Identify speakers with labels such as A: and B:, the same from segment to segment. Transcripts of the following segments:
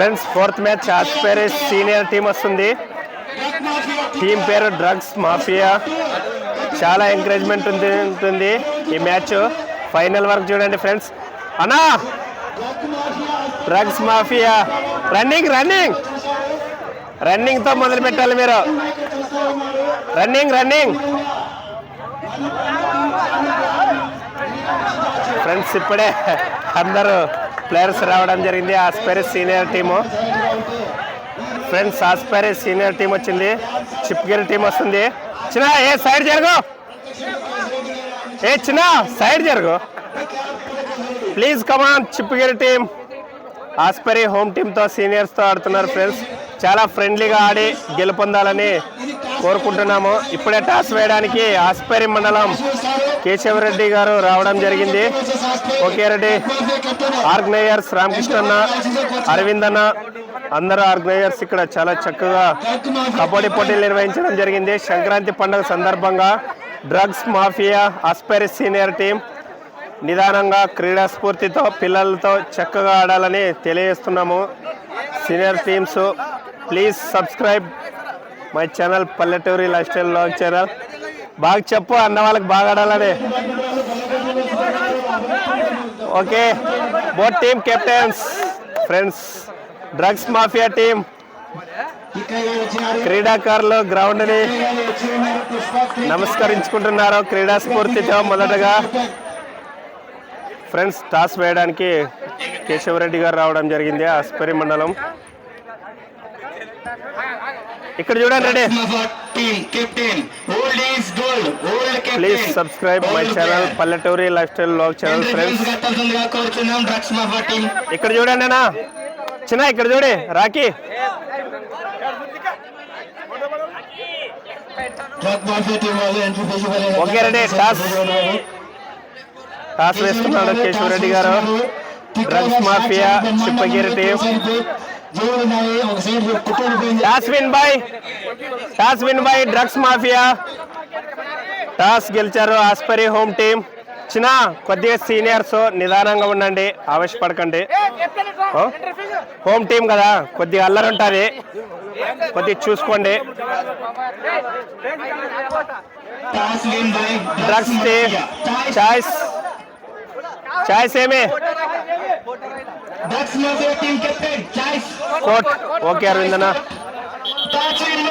A: Friends fourth match ఆస్పేరే senior team వస్తుంది. Team పేరు డ్రగ్స్ మాఫియా. చాలా ఎంకరేజ్మెంట్ ఉంది ఉంటుంది ఈ మ్యాచ్. ఫైనల్ వరకు చూడండి ఫ్రెండ్స్. అన్నా! Drugs mafia. Running running! రన్నింగ్తో మొదలు పెట్టాలి మీరు. Running running! ఫ్రెండ్స్ ఇప్పుడే అందరూ ప్లేయర్స్ రావడం జరిగింది. ఆస్పైరస్ సీనియర్ టీము. ఫ్రెండ్స్ ఆస్పైరస్ సీనియర్ టీం వచ్చింది. చిప్గిరి టీం వస్తుంది. చిన్న ఏ సైడ్ జరుగు. ఏ చిన్న సైడ్ జరుగు. Please come on Chippagiri team. Aspari home టీంతో సీనియర్స్తో ఆడుతున్నారు ఫ్రెండ్స్. చాలా ఫ్రెండ్లీగా ఆడి గెలుపొందాలని కోరుకుంటున్నాము. ఇప్పుడే టాస్ వేయడానికి ఆస్పేరి మండలం కేశవరెడ్డి గారు రావడం జరిగింది. ఓకే రెడ్డి. ఆర్గనైజర్స్ రామకృష్ణన్న అరవింద్ అన్న అందరూ ఆర్గనైజర్స్ ఇక్కడ చాలా చక్కగా కబడ్డీ పోటీలు నిర్వహించడం జరిగింది. సంక్రాంతి పండుగ సందర్భంగా డ్రగ్స్ మాఫియా ఆస్పైరస్ సీనియర్ టీం నిదానంగా క్రీడా స్ఫూర్తితో పిల్లలతో చక్కగా ఆడాలని తెలియజేస్తున్నాము. Senior teams please subscribe my channel పల్లెటూరి లైఫ్ స్టైల్ లాగ్ ఛానల్ బాగా చెప్పు అన్న వాళ్ళకి బాగా ఆడాలని. Okay both team captains friends drugs mafia team క్రీడాకారులు గ్రౌండ్ని నమస్కరించుకుంటున్నారు. క్రీడా స్ఫూర్తితో మొదటగా ఫ్రెండ్స్ టాస్ వేయడానికి కేశవరెడ్డి గారు రావడం జరిగింది ఆస్పరి మండలం. ఇక్కడ చూడండి ప్లీజ్ సబ్స్క్రైబ్ మై ఛానల్ పల్లెటూరి life style log channel friends ఇక్కడ చూడండి అన్న. చిన్న ఇక్కడ చూడి
B: ఫీజు
A: ఓకే రెడ్డి టాస్. టాస్ వేస్తున్నాడు కేశవరెడ్డి గారు. Drugs mafia Chippagiri team toss win by toss win by drugs mafia. Toss గెలిచారు ఆస్పరి హోమ్ టీం. చిన్న కొద్దిగా సీనియర్స్ నిదానంగా ఉండండి ఆవేశపడకండి. హోమ్ టీం కదా కొద్దిగా అల్లరి ఉంటుంది. కొద్దిగా చూసుకోండి. Drugs team choice. చాయిస్ ఏమి court okay అరవిందన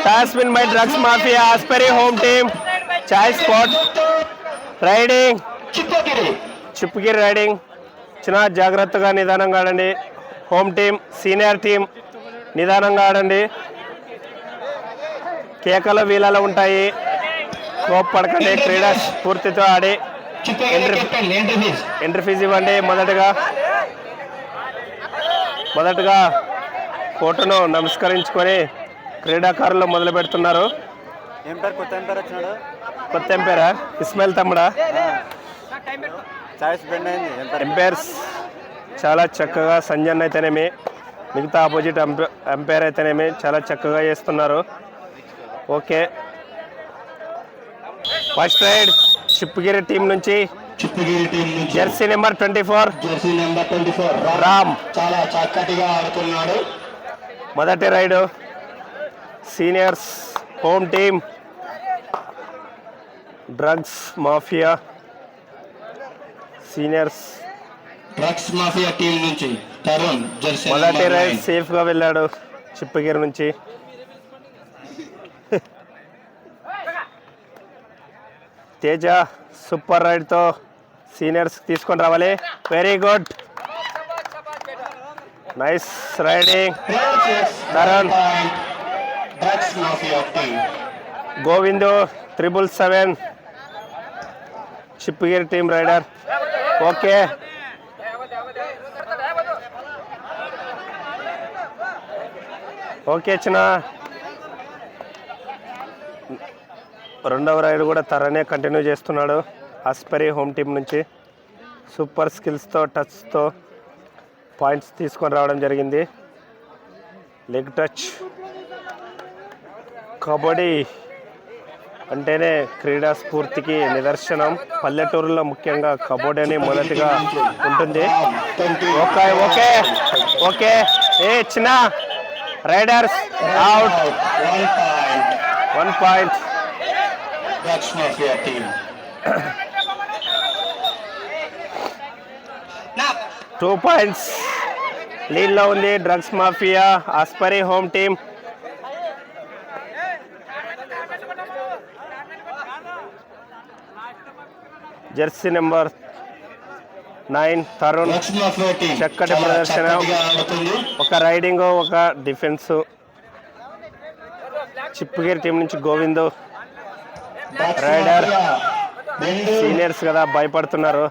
B: toss win
A: by drugs mafia Aspari home team choice court raiding
B: Chippagiri
A: raiding చిన్న జాగ్రత్తగా నిదానంగా ఆడండి హోమ్ టీం సీనియర్ టీం నిదానంగా ఆడండి కేకలు వీలలో ఉంటాయి. కోప్పడకండి క్రీడా స్ఫూర్తితో ఆడి. ఎంట్రీ-
B: ఫీజు
A: ఇవ్వండి. మొదటగా మొదటగా కోర్టును నమస్కరించుకొని క్రీడాకారులు మొదలు పెడుతున్నారు.
C: కొత్త
A: ఎంపైరా ఇస్మాయిల్ తమ్ముడా? ఎంపైర్స్ చాలా చక్కగా సంజన్ అయితేనేమి మిగతా ఆపోజిట్ ఎంప- ఎంపైర్ అయితేనేమి చాలా చక్కగా చేస్తున్నారు. Okay. First raid Chippagiri team నుంచి jersey number twenty four
B: jersey number twenty four
A: Ram
B: చాలా చక్కటిగా ఆడుతున్నాడు.
A: మొదటి raid. Seniors home team drugs mafia seniors
B: drugs mafia team నుంచి తరుణ్ జెర్సీ
A: మొదటి రైడ్. సేఫ్గా వెళ్ళాడు చిప్పగిరి నుంచి. తేజ సూపర్ రైడ్తో సీనియర్స్ తీసుకొని రావాలి. Very good nice raiding
B: Dharan
A: Govindu triple seven Chippagiri team raider okay okay చిన్న రెండవ రైడ్ కూడా తరనే కంటిన్యూ చేస్తున్నాడు. అస్పరి హోమ్ టీం నుంచి సూపర్ స్కిల్స్తో టచ్తో పాయింట్స్ తీసుకొని రావడం జరిగింది. లెగ్ టచ్ కబడ్డీ అంటేనే క్రీడా స్ఫూర్తికి నిదర్శనం. పల్లెటూరులో ముఖ్యంగా కబడ్డీ అని మొదటిగా ఉంటుంది. Okay okay okay. ఏ చిన్న. Raiders out one point
B: Drugs Mafia team.
A: Two points లీడ్లో ఉంది drugs mafia Aspari home team jersey number nine Tarun. చక్కటి ప్రదర్శన. ఒక రైడింగ్ ఒక డిఫెన్స్ చిప్పుగిరి టీం నుంచి గోవింద్
B: Drugs
A: Rider.
B: Mafia. రెండు
A: సీనియర్స్ కదా భయపడుతున్నారు.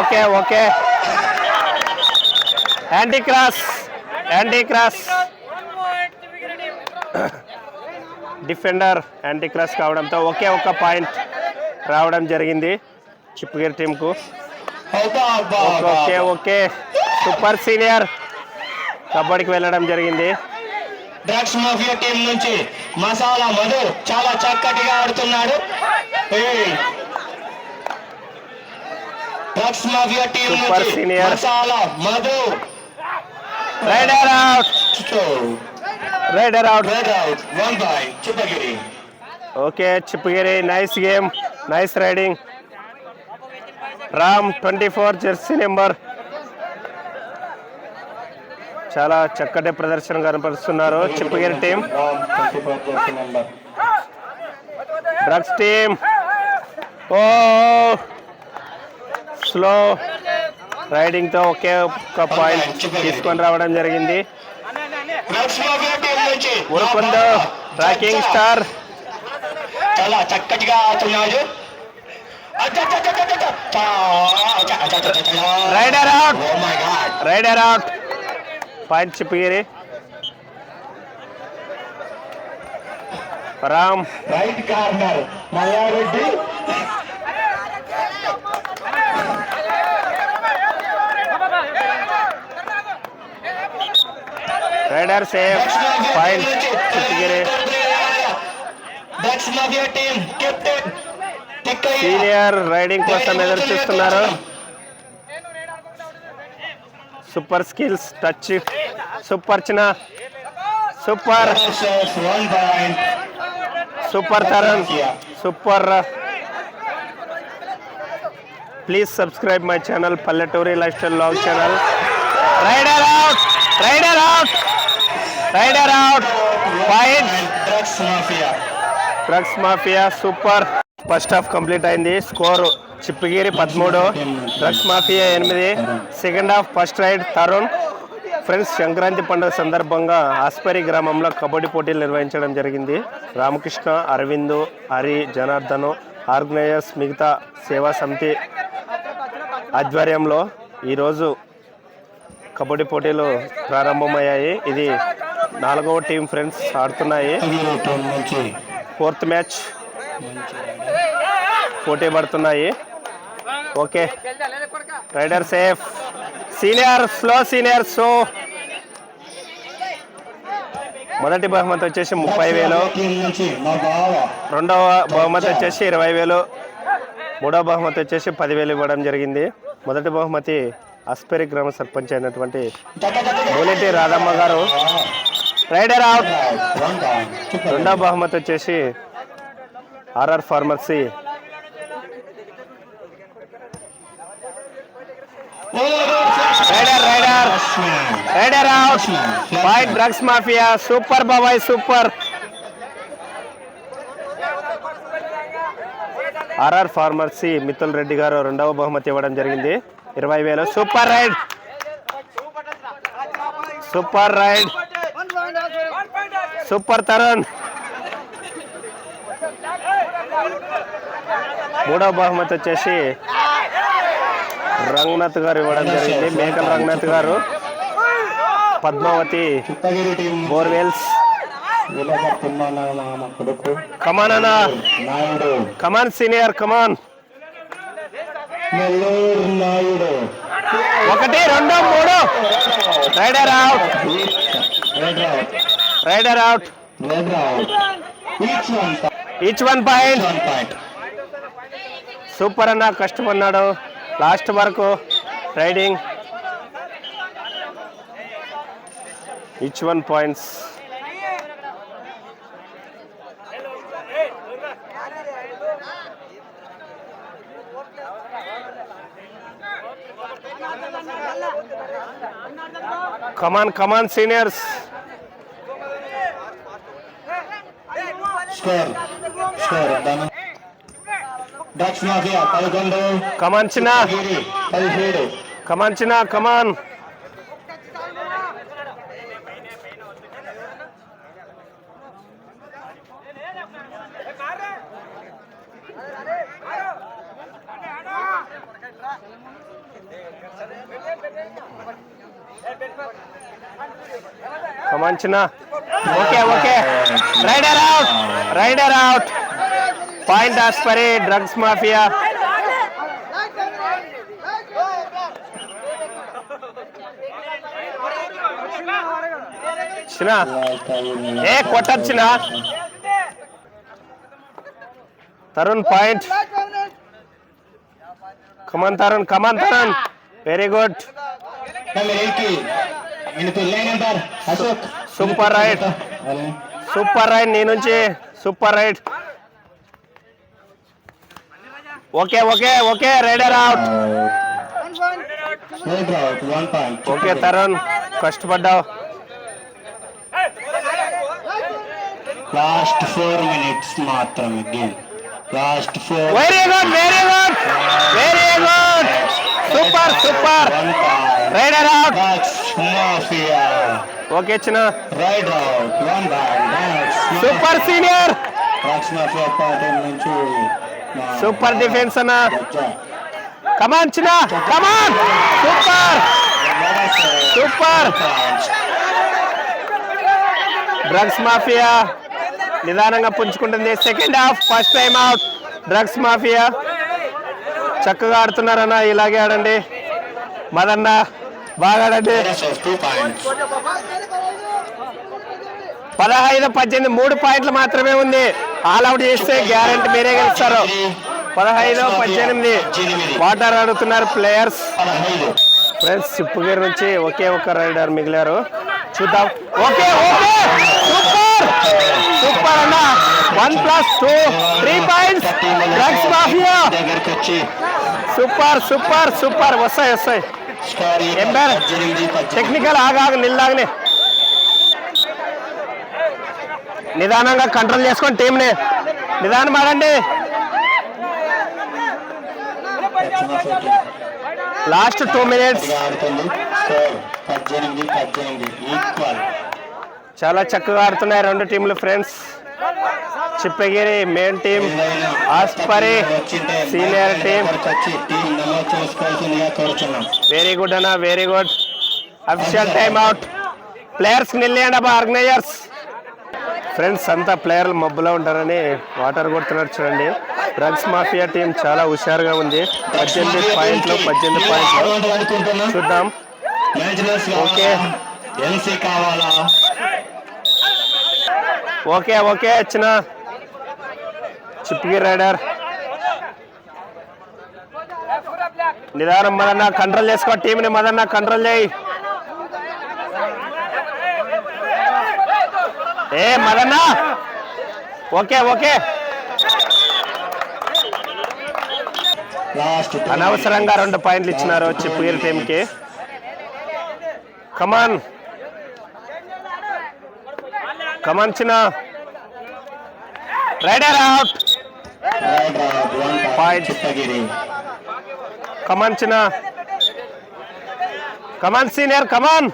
A: Okay okay. Anti cross anti cross defender anti cross కావడంతో ఒకే ఒక పాయింట్ రావడం జరిగింది చిప్పుగిరి టీంకు. ఓకే ఓకే సూపర్ సీనియర్ కబడ్డీకి వెళ్ళడం జరిగింది.
B: డ్రగ్స్ మాఫియా టీం నుంచి మసాలా మధు చాలా చక్కటిగా ఆడుతున్నాడు. డ్రగ్స్ మాఫియా టీం నుంచి. Masala Madhu.
A: Raider out raider out
B: raid out one by Chippagiri
A: okay Chippagiri nice game nice raiding Ram twenty four jersey number చాలా చక్కటి ప్రదర్శన కనపరుస్తున్నారు చిప్పగిరి టీం. Drugs team. ఓ slow రైడింగ్తో ఒకే ఒక్క పాయింట్ తీసుకొని రావడం జరిగింది. Urukonda tracking star.
B: చాలా చక్కటిగా ఆడుతున్నాడు.
A: Raider out raider out point Chippagiri Ram.
B: Right corner Mallareddy.
A: Raider safe point
B: Tikkayya
A: senior raiding కోసం ఎదురు చూస్తున్నారు. సూపర్ స్కిల్స్ టచ్ సూపర్ చిన్న. Super. Super Tharan. Super. Please subscribe my channel పల్లెటూరి lifestyle vlog channel. Raider out raider out raider out point
B: drugs mafia
A: drugs mafia super. First half complete అయింది. Score Chippagiri పదమూడు. Drugs mafia ఎనిమిది. Second half first raid Tarun. Friends Sankranti పండుగ సందర్భంగా ఆస్పరి గ్రామంలో కబడ్డీ పోటీలు నిర్వహించడం జరిగింది. రామకృష్ణ అరవిందు హరి జనార్దన్ ఆర్గనైజర్స్ మిగతా సేవా సమితి ఆధ్వర్యంలో ఈరోజు కబడ్డీ పోటీలు ప్రారంభమయ్యాయి. ఇది నాలుగవ టీం ఫ్రెండ్స్ ఆడుతున్నాయి. ఫోర్త్ మ్యాచ్ పోటీ పడుతున్నాయి. Okay. Raider safe senior slow senior so మొదటి బహుమతి వచ్చేసి ముప్పై వేలు. రెండవ బహుమతి వచ్చేసి ఇరవై వేలు. మూడవ బహుమతి వచ్చేసి పదివేలు ఇవ్వడం జరిగింది. మొదటి బహుమతి అస్పెరి గ్రామ సర్పంచ్ అయినటువంటి బోలెటి రాధమ్మ గారు. రైడర్ అవుట్ రెండవ బహుమతి వచ్చేసి RR pharmacy raider raider out fight drugs mafia super బాబాయ్ super RR pharmacy Mithul Reddy గారు రెండవ బహుమతి ఇవ్వడం జరిగింది. ఇరవై వేలు. Super raid super raid super Tarun మూడవ బహుమతి వచ్చేసి రంగనాథ్ గారు ఇవ్వడం జరిగింది. మేకల రంగనాథ్ గారు. పద్మావతి బోర్వెల్స్. కమాన్ అన్న. Come on senior come on ఒకటి రెండు మూడు. Raider out
B: red out
A: raider out
B: each one
A: point super అన్న కష్టపడినాడు. లాస్ట్ వరకు raiding each one points come on come on seniors come on చిన్న కమాన్ చిన్న come on come on okay okay raider out raider out point Aspari drugs mafia చిన్న ఏ కొట్టచ్చిన Tarun point come on Tarun come on Tarun very good
B: number eighty ఇనుకు line number Ashok
A: super right super right నీ నుంచి. Super right okay okay okay raider out okay Tarun కష్టపడ్డావు.
B: Last four minutes మాత్రమే. Game last four
A: very good very good very good super super. Raider out okay చిన్న. Super senior. Super defence అన్న. Come on చిన్న. Come on super. Super. Drugs mafia నిదానంగా పుంజుకుంటుంది. Second half first time out drugs mafia చక్కగా ఆడుతున్నారన్న ఇలాగే ఆడండి. మదన్న బాగా ఆడండి. పదహైదు పద్దెనిమిది మూడు పాయింట్లు మాత్రమే ఉంది. ఆల్ అవుట్ చేస్తే గ్యారంటీ మీరే గెలుస్తారు. పదహైదు పద్దెనిమిది. వాటర్ ఆడుతున్నారు ప్లేయర్స్. ఫ్రెండ్స్ సిప్పుగిరి నుంచి ఒకే ఒక రైడర్ మిగిలారు. చూద్దాం. Okay okay. One plus two three points drugs mafia super super super వస్తాయి వస్తాయి. టెక్నికల్ ఆగా నిల్లాగనే. నిదానంగా కంట్రోల్ చేసుకొని టీంని నిదానం ఆడండి లాస్ట్ టూ మినిట్స్ చాలా చక్కగా ఆడుతున్నాయి రెండు టీంలు friends Chippagiri main team Aspari senior team very good అన్న very good official time out players నిల్లేయండి అబ్బా ఆర్గనైజర్స్ ఫ్రెండ్స్ అంతా ప్లేయర్లు మబ్బులో ఉంటారని వాటర్ కొడుతున్నారు చూడండి. డ్రగ్స్ మాఫియా టీం చాలా హుషారుగా ఉంది. పద్దెనిమిది పాయింట్లు పద్దెనిమిది పాయింట్లు. చూద్దాం. ఓకే. ఓకే ఓకే వచ్చిన చిప్కి రైడర్. నిదానం మదన్న కంట్రోల్ చేసుకో టీంని మదన్న కంట్రోల్ చేయి. ఏ మదన్న! Okay okay.
B: లాస్ట్
A: అనవసరంగా రెండు పాయింట్లు ఇచ్చినారు చిప్పుగిరి టీంకి కమాన్ కమాన్ చిన్న. Raider out
B: point
A: come on చిన్న come on senior come on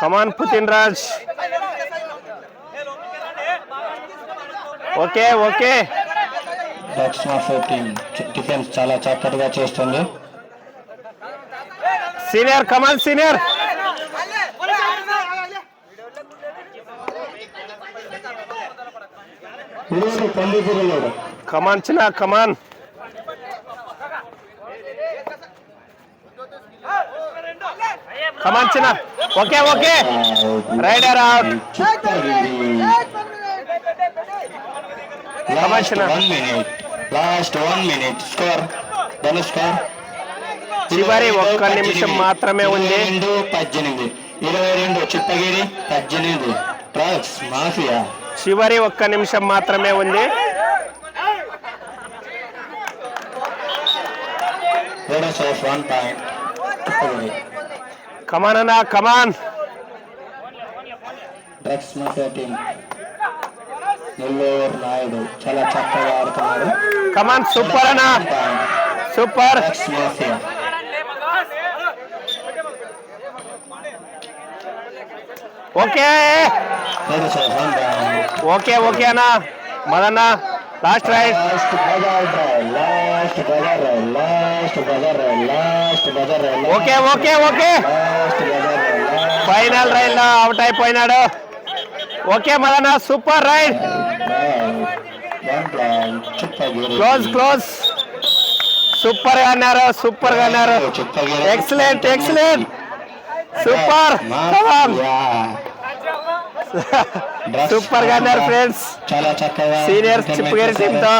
A: come on Putin Raj okay okay
B: దక్షిణ ఫోర్టీన్ డిఫెన్స్ చాలా చక్కటిగా చేస్తుంది
A: సీనియర్ కమాన్ సీనియర్
B: ఈరోజు
A: కమాన్ చిన్న కమాన్ కమాన్ చిన్న okay okay raider out
B: last
A: చిన్న.
B: One minute last one minute score score
A: చివరి ఒక్క నిమిషం మాత్రమే ఉంది.
B: ఇరవై రెండు పద్దెనిమిది. ఇరవై రెండు చిప్పగిరి పద్దెనిమిది. డ్రగ్స్ మాఫియా
A: చివరి ఒక్క నిమిషం మాత్రమే ఉంది. కమాన్ అన్న come on
B: drugs mafia team Nellore Naidu చాలా చక్కగా ఆడుతున్నారు.
A: కమాన్ సూపర్ అన్న super
B: drugs mafia
A: okay okay okay అన్న. Madanna last
B: drive
A: okay okay okay final రైడ్లో out అయిపోయినాడు. Okay Madanna super raid close close సూపర్గా అన్నారు సూపర్గా అన్నారు. ఎక్సలెంట్ ఎక్సలెంట్ సూపర్ సూపర్గా అన్నారు ఫ్రెండ్స్
B: చాలా చక్కగా
A: senior Chippagiri టీమ్తో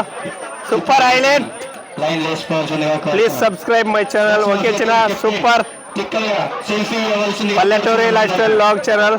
A: super highlight please subscribe my channel okay చిన్న సూపర్ పల్లెటూరి లైఫ్ స్టైల్ లాగ్ ఛానల్